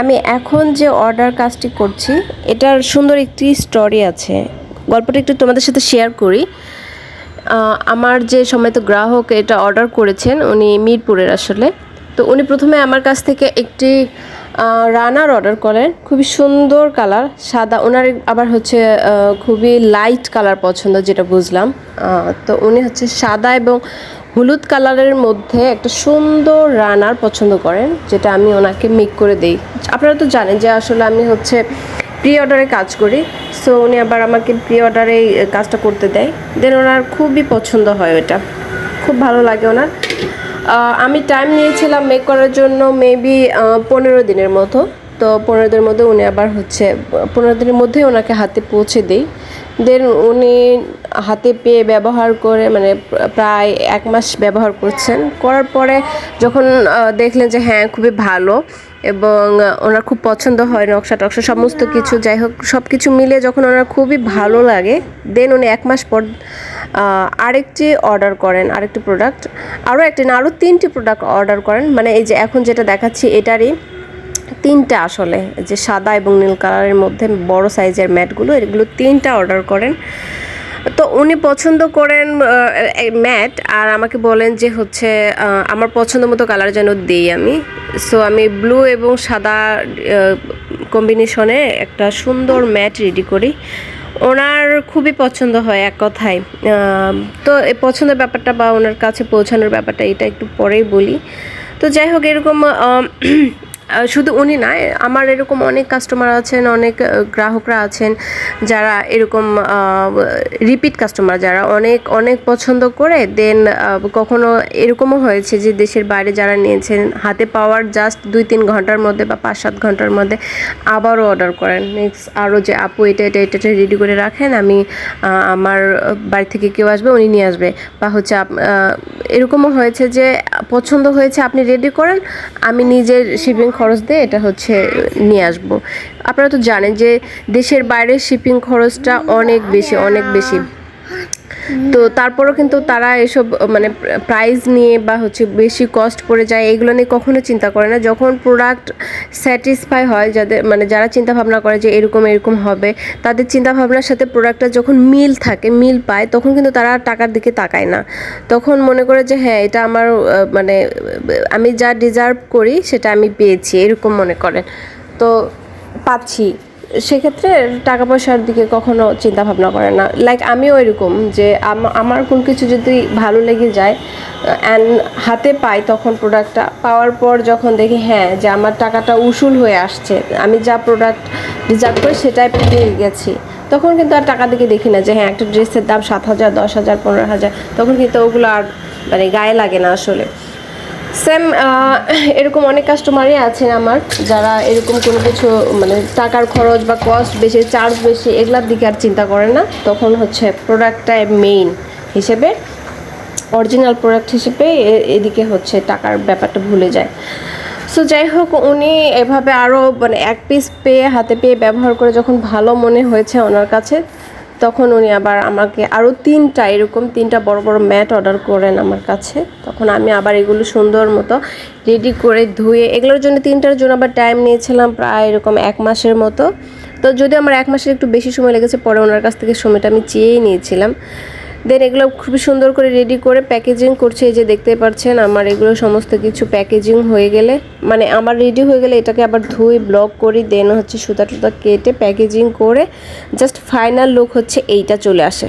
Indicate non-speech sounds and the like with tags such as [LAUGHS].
আমি এখন যে অর্ডার কাজটি করছি, এটার সুন্দর একটি স্টোরি আছে। গল্পটা একটু তোমাদের সাথে শেয়ার করি। আমার যে সময় তো গ্রাহক এটা অর্ডার করেছেন, উনি মিরপুরের আসলে। তো উনি প্রথমে আমার কাছ থেকে একটি রানার অর্ডার করেন। খুবই সুন্দর কালার সাদা। ওনার আবার হচ্ছে খুবই লাইট কালার পছন্দ, যেটা বুঝলাম। তো উনি হচ্ছে সাদা এবং হলুদ কালারের মধ্যে একটা সুন্দর রানার পছন্দ করেন, যেটা আমি ওনাকে মেক করে দেই। আপনারা তো জানেন যে আসলে আমি হচ্ছে প্রি অর্ডারে কাজ করি সো উনি আবার আমাকে প্রি অর্ডারে কাজটা করতে দেয়। দেন ওনার খুবই পছন্দ হয় ওটা খুব ভালো লাগে ওনার। আমি টাইম নিয়েছিলাম মেক করার জন্য মেবি পনেরো দিনের মতো। তো পনেরো দিনের মধ্যে উনি আবার হচ্ছে, পনেরো দিনের মধ্যেই ওনাকে হাতে পৌঁছে দিই। দেন উনি হাতে পেয়ে ব্যবহার করে মানে প্রায় এক মাস ব্যবহার করছেন। করার পরে যখন দেখলেন যে হ্যাঁ খুবই ভালো এবং ওনার খুব পছন্দ হয় নকশা টকশা সমস্ত কিছু, যাই হোক সব কিছু মিলে যখন ওনার খুবই ভালো লাগে, দেন উনি এক মাস পর আরেকটি অর্ডার করেন, আরেকটি প্রোডাক্ট আরও একটি না, আরও তিনটি প্রোডাক্ট অর্ডার করেন। মানে এই যে এখন যেটা দেখাচ্ছি, এটারই তিনটা আসলে যে সাদা এবং নীল কালারের মধ্যে বড় সাইজের ম্যাটগুলো, এগুলো তিনটা অর্ডার করেন। তো উনি পছন্দ করেন ম্যাট, আর আমাকে বলেন যে হচ্ছে আমার পছন্দ মতো কালার যেন দিই আমি। সো আমি ব্লু এবং সাদা কম্বিনেশনে একটা সুন্দর ম্যাট রেডি করি। ওনার খুবই পছন্দ হয় এক কথায়। তো এই পছন্দের ব্যাপারটা বা ওনার কাছে পৌঁছানোর ব্যাপারটা এটা একটু পরেই বলি। তো যাই হোক, এরকম শুধু উনি না আমার এরকম অনেক কাস্টমার আছেন, অনেক গ্রাহকরা আছেন, যারা এরকম রিপিট কাস্টমার যারা অনেক অনেক পছন্দ করে দেন কখনো এরকমও হয়েছে যে দেশের বাইরে যারা নিয়েছেন, হাতে পাওয়ার জাস্ট দুই তিন ঘণ্টার মধ্যে বা পাঁচ সাত ঘণ্টার মধ্যে আবারও অর্ডার করেন। নেক্সট আরও যে, আপু, এটা এটা এটা রেডি করে রাখেন, আমি আমার বাড়ি থেকে কেউ আসবে, উনি নিয়ে আসবে। বা হচ্ছে এরকমও হয়েছে যে পছন্দ হয়েছে, আপনি রেডি করেন, আমি নিজের শিপিং খরচ দিয়ে এটা হচ্ছে নিয়ে আসব। আপনারা তো জানেন যে দেশের বাইরে শিপিং খরচটা অনেক বেশি অনেক বেশি। তো তারপরও কিন্তু তারা এসব মানে প্রাইস নিয়ে বা হচ্ছে বেশি কস্ট পড়ে যায়, এগুলো নিয়ে কখনো চিন্তা করে না। যখন প্রোডাক্ট স্যাটিসফাই হয়, যাদের মানে যারা চিন্তা ভাবনা করে যে এরকম এরকম হবে, তাদের চিন্তা ভাবনার সাথে প্রোডাক্টটা যখন মিল থাকে, মিল পায়, তখন কিন্তু তারা টাকার দিকে তাকায় না। তখন মনে করে যে হ্যাঁ এটা আমার মানে আমি যা ডিজার্ভ করি, সেটা আমি পেয়েছি। এরকম মনে করেন। তো পাচ্ছি। সেক্ষেত্রে টাকা পয়সার দিকে কখনো চিন্তা ভাবনা করে না। লাইক আমিও এরকম যে আম- আমার কোন কিছু যদি ভালো লেগে যায় অ্যান্ড হাতে পাই তখন প্রোডাক্টটা পাওয়ার পর যখন দেখি হ্যাঁ যে আমার টাকাটা উসুল হয়ে আসছে, আমি যা প্রোডাক্ট ডিজার্ভ করি সেটাই পেয়ে গেছি, তখন কিন্তু আর টাকা দিকে দেখি না যে হ্যাঁ একটা ড্রেসের দাম সাত হাজার, দশ হাজার, পনেরো হাজার, তখন কিন্তু ওগুলো আর মানে গায়ে লাগে না আসলে। সেম [LAUGHS] এরকম অনেক কাস্টমারই আছেন আমার, যারা এরকম কোনো কিছু মানে টাকার খরচ বা কস্ট বেশি চার্জ বেশি, এগুলার দিকে আর চিন্তা করে না। তখন হচ্ছে প্রোডাক্টটাই মেইন হিসেবে অরিজিনাল প্রোডাক্ট হিসেবে এদিকে হচ্ছে টাকার ব্যাপারটা ভুলে যায়। সো যাই হোক, উনি এভাবে আরও মানে এক পিস পেয়ে, হাতে পেয়ে ব্যবহার করে যখন ভালো মনে হয়েছে ওনার কাছে তখন উনি আবার আমাকে আরও তিনটা, এরকম তিনটা বড় বড় ম্যাট অর্ডার করেন আমার কাছে। তখন আমি আবার এগুলো সুন্দর মতো রেডি করে ধুয়ে, এগুলোর জন্য তিনটার জন্য আবার টাইম নিয়েছিলাম প্রায় এরকম এক মাসের মতো। তো যদি আমার এক মাসের একটু বেশি সময় লেগেছে, পরে ওনার কাছ থেকে সময়টা আমি চেয়েই নিয়েছিলাম। দেন এগুলো খুবই সুন্দর করে রেডি করে প্যাকেজিং করছে। এই যে দেখতে পাচ্ছেন, আমার এগুলো সমস্ত কিছু প্যাকেজিং হয়ে গেলে মানে আমার রেডি হয়ে গেলে এটাকে আবার ধুই ব্লক করি দেন হচ্ছে সুতা টুতা কেটে প্যাকেজিং করে জাস্ট ফাইনাল লুক হচ্ছে এইটা চলে আসে।